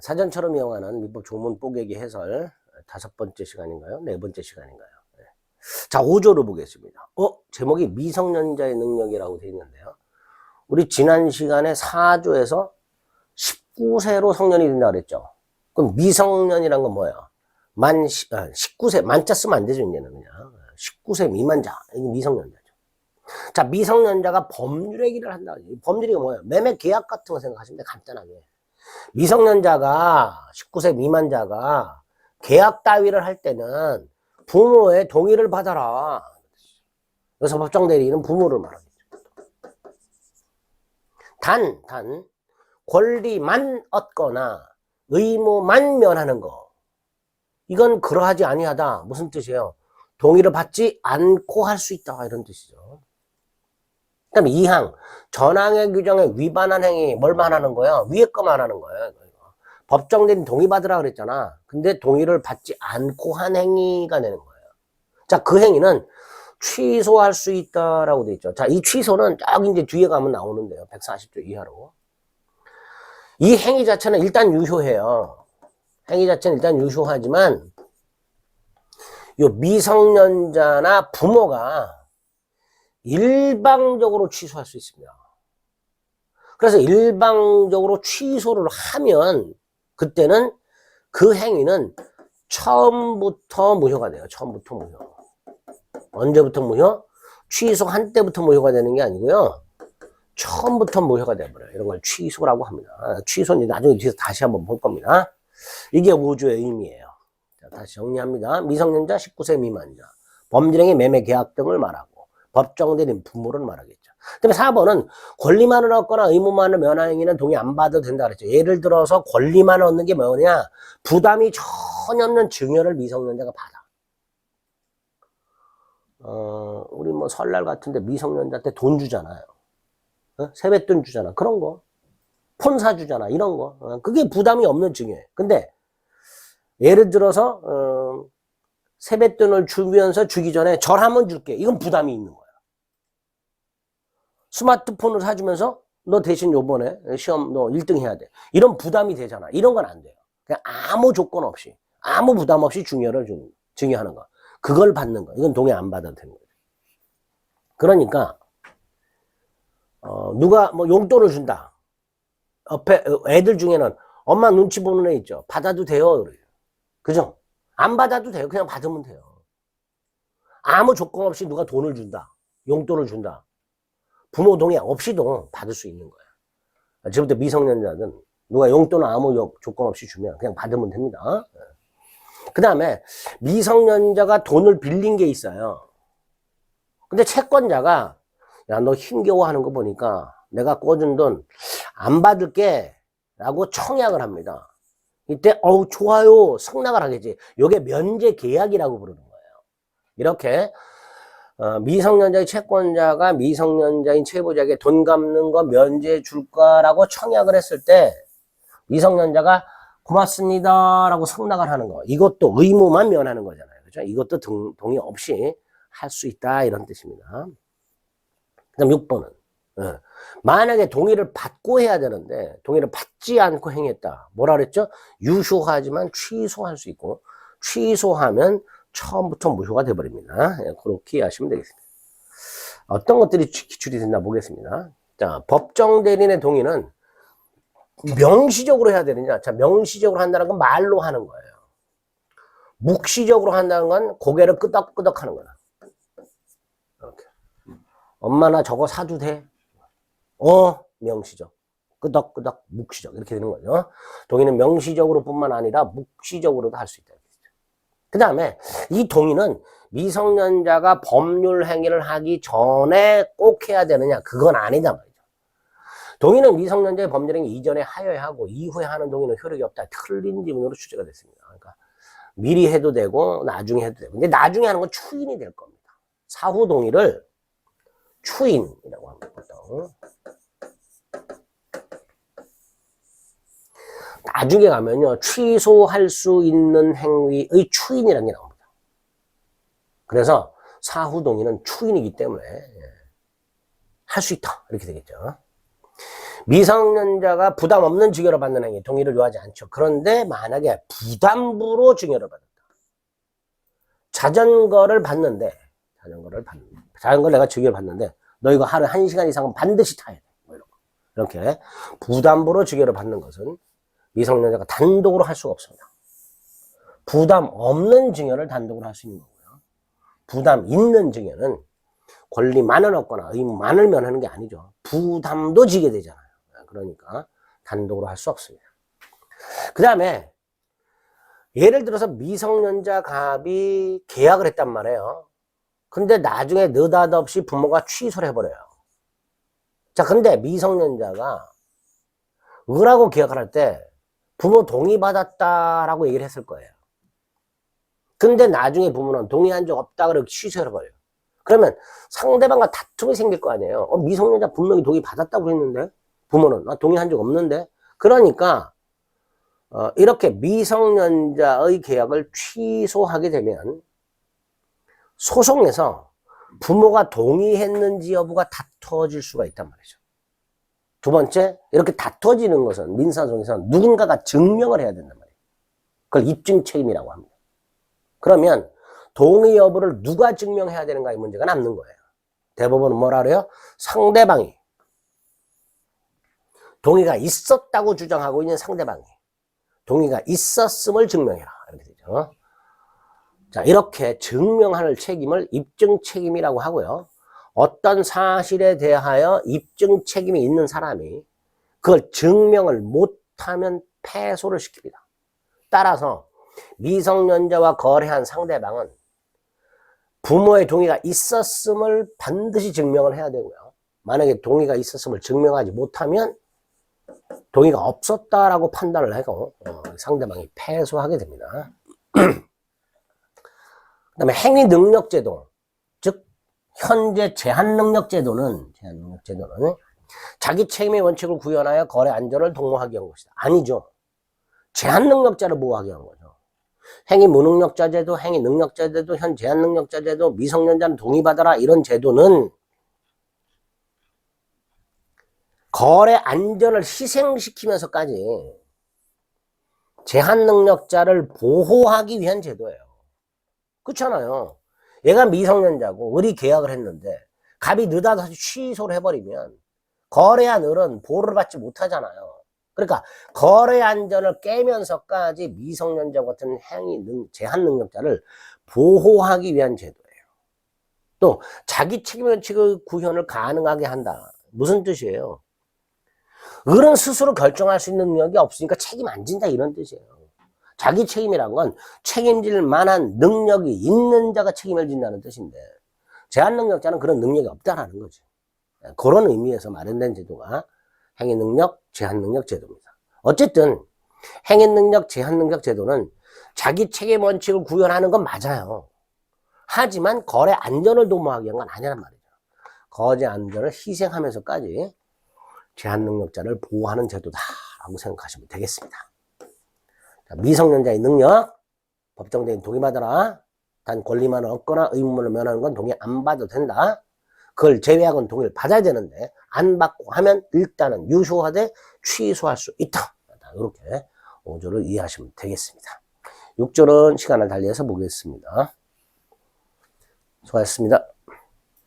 사전처럼 이용하는 민법 조문 뽀개기 해설 다섯 번째 시간인가요? 네 번째 시간인가요? 네. 자, 5조를 보겠습니다. 어, 제목이 미성년자의 능력이라고 되어 있는데요. 우리 지난 시간에 4조에서 19세로 성년이 된다 그랬죠. 그럼 미성년이란 건 뭐야? 만, 시- 아, 19세, 만자 쓰면 안 되죠, 이제는 그냥. 19세 미만자, 이게 미성년자죠. 자, 미성년자가 법률 얘기를 한다. 이 법률이 뭐예요? 매매 계약 같은 거 생각하시면 돼, 간단하게. 미성년자가 19세 미만자가 계약 따위를 할 때는 부모의 동의를 받아라. 그래서 법정 대리인은 부모를 말하겠죠. 단, 단 권리만 얻거나 의무만 면하는 거. 이건 그러하지 아니하다. 무슨 뜻이에요? 동의를 받지 않고 할 수 있다. 이런 뜻이죠. 그 다음에 2항. 전항의 규정에 위반한 행위, 뭘 말하는 거야? 위에 거 말하는 거예요. 이거. 법정 대리인 동의 받으라 그랬잖아. 근데 동의를 받지 않고 한 행위가 되는 거예요. 자, 그 행위는 취소할 수 있다라고 돼 있죠. 자, 이 취소는 딱 이제 뒤에 가면 나오는데요. 140조 이하로. 이 행위 자체는 일단 유효해요. 행위 자체는 일단 유효하지만, 요 미성년자나 부모가 일방적으로 취소할 수 있습니다. 그래서 일방적으로 취소를 하면 그때는 그 행위는 처음부터 무효가 돼요. 처음부터 무효. 언제부터 무효? 취소한 때부터 무효가 되는 게 아니고요. 처음부터 무효가 돼버려요. 이런 걸 취소라고 합니다. 아, 취소는 나중에 뒤에서 다시 한번 볼 겁니다. 이게 우주의 의미예요. 자, 다시 정리합니다. 미성년자 19세 미만자. 범죄행위 매매 계약 등을 말하고 법정대리인 부모를 말하겠죠. 그다음에 4번은 권리만을 얻거나 의무만을 면한 행위는 동의 안 받아도 된다 그랬죠. 예를 들어서 권리만 얻는 게 뭐냐? 부담이 전혀 없는 증여를 미성년자가 받아. 어, 우리 뭐 설날 같은데 미성년자한테 돈 주잖아요. 어? 세뱃돈 주잖아. 그런 거. 폰 사주잖아. 이런 거. 어, 그게 부담이 없는 증여예요. 근데 예를 들어서 어, 세뱃돈을 주면서 주기 전에 절 한번 줄게. 이건 부담이 있는 거야. 스마트폰을 사주면서 너 대신 요번에 시험 너 1등 해야 돼. 이런 부담이 되잖아. 이런 건 안 돼요. 그냥 아무 조건 없이 아무 부담 없이 중요를 주는 증여하는 거. 그걸 받는 거. 이건 동의 안 받아도 되는 거죠. 그러니까 어, 누가 뭐 용돈을 준다. 옆에 애들 중에는 엄마 눈치 보는 애 있죠. 받아도 돼요. 그래요. 그죠? 안 받아도 돼요. 그냥 받으면 돼요. 아무 조건 없이 누가 돈을 준다. 용돈을 준다. 부모 동의 없이도 받을 수 있는 거야. 지금부터 미성년자는 누가 용돈을 아무 요- 조건 없이 주면 그냥 받으면 됩니다. 그 다음에 미성년자가 돈을 빌린 게 있어요. 근데 채권자가 야, 너 힘겨워하는 거 보니까 내가 꿔준 돈 안 받을게 라고 청약을 합니다. 이때 어우 좋아요 승낙을 하겠지. 요게 면제 계약이라고 부르는 거예요. 이렇게 어, 미성년자의 채권자가 미성년자인 채무자에게 돈 갚는 거 면제해 줄까라고 청약을 했을 때 미성년자가 고맙습니다 라고 승낙을 하는 거. 이것도 의무만 면하는 거잖아요. 그죠? 이것도 동, 동의 없이 할 수 있다 이런 뜻입니다. 그 다음 6번은 만약에 동의를 받고 해야 되는데 동의를 받지 않고 행했다. 뭐라 그랬죠? 유효하지만 취소할 수 있고 취소하면 처음부터 무효가 돼버립니다 예, 그렇게 이해하시면 되겠습니다 어떤 것들이 기- 기출이 됐나 보겠습니다 자 법정 대리인의 동의는 명시적으로 해야 되느냐? 자, 명시적으로 한다는 건 말로 하는 거예요. 묵시적으로 한다는 건 고개를 끄덕끄덕 하는 거야. 이렇게. 엄마 나 저거 사도 돼? 어, 명시적. 끄덕끄덕, 묵시적. 이렇게 되는 거죠. 동의는 명시적으로 뿐만 아니라 묵시적으로도 할 수 있다. 그 다음에 이 동의는 미성년자가 법률 행위를 하기 전에 꼭 해야 되느냐? 그건 아니다 말이죠. 동의는 미성년자의 법률 행위 이전에 하여야 하고 이후에 하는 동의는 효력이 없다. 틀린 지문으로 취재가 됐습니다. 그러니까 미리 해도 되고 나중에 해도 되고. 근데 나중에 하는 건 추인이 될 겁니다. 사후 동의를 추인이라고 합니다. 보통. 나중에 가면요. 취소할 수 있는 행위의 추인이라는 게 나옵니다. 그래서 사후 동의는 추인이기 때문에 할 수 있다. 이렇게 되겠죠. 미성년자가 부담 없는 증여를 받는 행위 동의를 요하지 않죠. 그런데 만약에 부담부로 증여를 받았다. 자전거를 받는데 자전거를 받는 자전거를 내가 증여를 받는데 너 이거 하루 한 시간 이상은 반드시 타야 돼. 뭐. 이렇게 부담부로 증여를 받는 것은 미성년자가 단독으로 할 수가 없습니다. 부담 없는 증여를 단독으로 할 수 있는 거고요. 부담 있는 증여는 권리만을 얻거나 의무만을 면하는 게 아니죠. 부담도 지게 되잖아요. 그러니까 단독으로 할 수 없습니다. 그 다음에 예를 들어서 미성년자 갑이 계약을 했단 말이에요. 근데 나중에 느닷없이 부모가 취소를 해버려요. 자, 근데 미성년자가 을하고 계약을 할 때 부모 동의받았다라고 얘기를 했을 거예요. 근데 나중에 부모는 동의한 적 없다 그러고 취소해버려요. 그러면 상대방과 다툼이 생길 거 아니에요. 어, 미성년자 분명히 동의받았다고 했는데 부모는 나 동의한 적 없는데 그러니까 어, 이렇게 미성년자의 계약을 취소하게 되면 소송에서 부모가 동의했는지 여부가 다투어질 수가 있단 말이죠. 두 번째, 이렇게 다투어지는 것은 민사소송에서 누군가가 증명을 해야 된단 말이에요. 그걸 입증 책임이라고 합니다. 그러면 동의 여부를 누가 증명해야 되는가의 문제가 남는 거예요. 대법원은 뭐라 그래요? 상대방이 동의가 있었다고 주장하고 있는 상대방이 동의가 있었음을 증명해라. 이렇게 되죠. 자, 이렇게 증명할 책임을 입증 책임이라고 하고요. 어떤 사실에 대하여 입증 책임이 있는 사람이 그걸 증명을 못하면 패소를 시킵니다. 따라서 미성년자와 거래한 상대방은 부모의 동의가 있었음을 반드시 증명을 해야 되고요. 만약에 동의가 있었음을 증명하지 못하면 동의가 없었다라고 판단을 하고 어, 상대방이 패소하게 됩니다. 그 다음에 행위 능력 제도, 즉 현재 제한 능력 제도는 제한 능력 제도는 자기 책임의 원칙을 구현하여 거래 안전을 동호하게 한 것이다. 아니죠. 제한 능력자를 보호하게 한 거죠. 행위 무능력자 제도, 행위 능력자 제도, 현 제한 능력자 제도, 미성년자는 동의받아라 이런 제도는 거래 안전을 희생시키면서까지 제한 능력자를 보호하기 위한 제도예요. 그렇잖아요. 얘가 미성년자고 을이 계약을 했는데 갑이 느닷없이 취소를 해버리면 거래한 을은 보호를 받지 못하잖아요. 그러니까 거래 안전을 깨면서까지 미성년자 같은 행위 능, 제한 능력자를 보호하기 위한 제도예요. 또 자기 책임 원칙의 구현을 가능하게 한다. 무슨 뜻이에요? 을은 스스로 결정할 수 있는 능력이 없으니까 책임 안 진다 이런 뜻이에요. 자기 책임이란 건 책임질 만한 능력이 있는 자가 책임을 진다는 뜻인데 제한 능력자는 그런 능력이 없다라는 거죠. 그런 의미에서 마련된 제도가 행위 능력, 제한 능력 제도입니다. 어쨌든 행위 능력, 제한 능력 제도는 자기 책임 원칙을 구현하는 건 맞아요. 하지만 거래 안전을 도모하기 위한 건 아니란 말이죠. 거래 안전을 희생하면서까지 제한 능력자를 보호하는 제도다라고 생각하시면 되겠습니다. 자, 미성년자의 능력, 법정대행 동의받아라. 단 권리만 얻거나 의무를 면하는 건 동의 안 받아도 된다. 그걸 제외하고는 동의를 받아야 되는데 안 받고 하면 일단은 유효하되 취소할 수 있다. 이렇게 5조를 이해하시면 되겠습니다. 6조는 시간을 달리해서 보겠습니다. 수고하셨습니다.